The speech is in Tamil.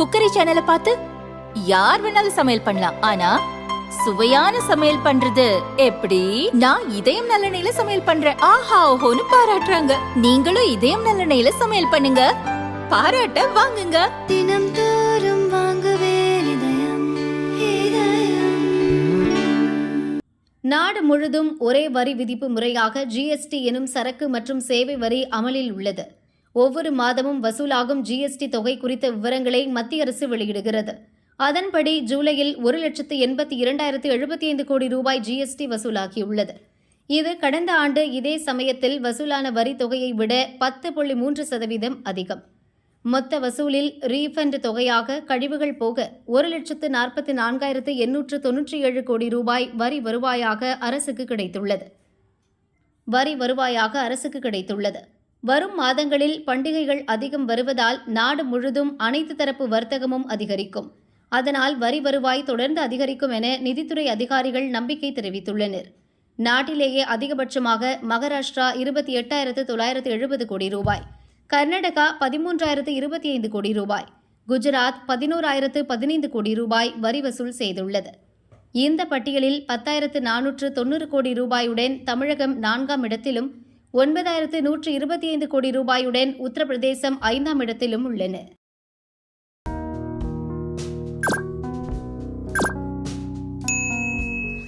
குக்கரி சேனலை பார்த்து யார் வேணாலும் சமையல் பண்ணலாம். ஆனா சுவையான சமையல் பண்றது எப்படி? நான் இதயம் நல்லெண்ணெயில சமையல் பண்றேன். ஆஹா ஓஹோன்னு பாராட்டுறாங்க. நீங்களும் இதயம் நல்லெண்ணெயில சமையல் பண்ணுங்க. பாராட்ட வாங்குங்க. தினம் தோறும் வாங்குவே இதயம் இதயம். நாடு முழுதும் ஒரே வரி விதிப்பு முறையாக ஜிஎஸ்டி எனும் சரக்கு மற்றும் சேவை வரி அமலில் உள்ளது. ஒவ்வொரு மாதமும் வசூலாகும் ஜிஎஸ்டி தொகை குறித்த விவரங்களை மத்திய அரசு வெளியிடுகிறது. அதன்படி ஜூலையில் ஒரு லட்சத்து எண்பத்தி இரண்டாயிரத்து எழுபத்தி ஐந்து கோடி ரூபாய் ஜிஎஸ்டி வசூலாகியுள்ளது. இது கடந்த ஆண்டு இதே சமயத்தில் வசூலான வரி தொகையை விட பத்து புள்ளி மூன்று சதவீதம் அதிகம். மொத்த வசூலில் ரீஃபண்ட் தொகையாக கழிவுகள் போக ஒரு லட்சத்து நாற்பத்தி நான்காயிரத்து எண்ணூற்று தொன்னூற்றி ஏழு கோடி ரூபாய் வரி வருவாயாக அரசுக்கு கிடைத்துள்ளது. வரி வருவாயாக அரசுக்கு கிடைத்துள்ளது. வரும் மாதங்களில் பண்டிகைகள் அதிகம் வருவதால் நாடு முழுதும் அனைத்து தரப்பு வர்த்தகமும் அதிகரிக்கும். அதனால் வரி வருவாய் தொடர்ந்து அதிகரிக்கும் என நிதித்துறை அதிகாரிகள் நம்பிக்கை தெரிவித்துள்ளனர். நாட்டிலேயே அதிகபட்சமாக மகாராஷ்டிரா இருபத்தி எட்டாயிரத்து தொள்ளாயிரத்து எழுபது கோடி ரூபாய் கர்நாடகா பதிமூன்றாயிரத்து இருபத்தி ஐந்து கோடி ரூபாய் குஜராத் பதினோராயிரத்து பதினைந்து கோடி ரூபாய் வரி வசூல் செய்துள்ளது. இந்த பட்டியலில் பத்தாயிரத்து நானூற்று தொண்ணூறு கோடி ரூபாயுடன் தமிழகம் நான்காம் இடத்திலும் ஒன்பதாயிரத்து நூற்று இருபத்தி ஐந்து கோடி ரூபாயுடன் உத்தரப்பிரதேசம் ஐந்தாம் இடத்திலும் உள்ளன.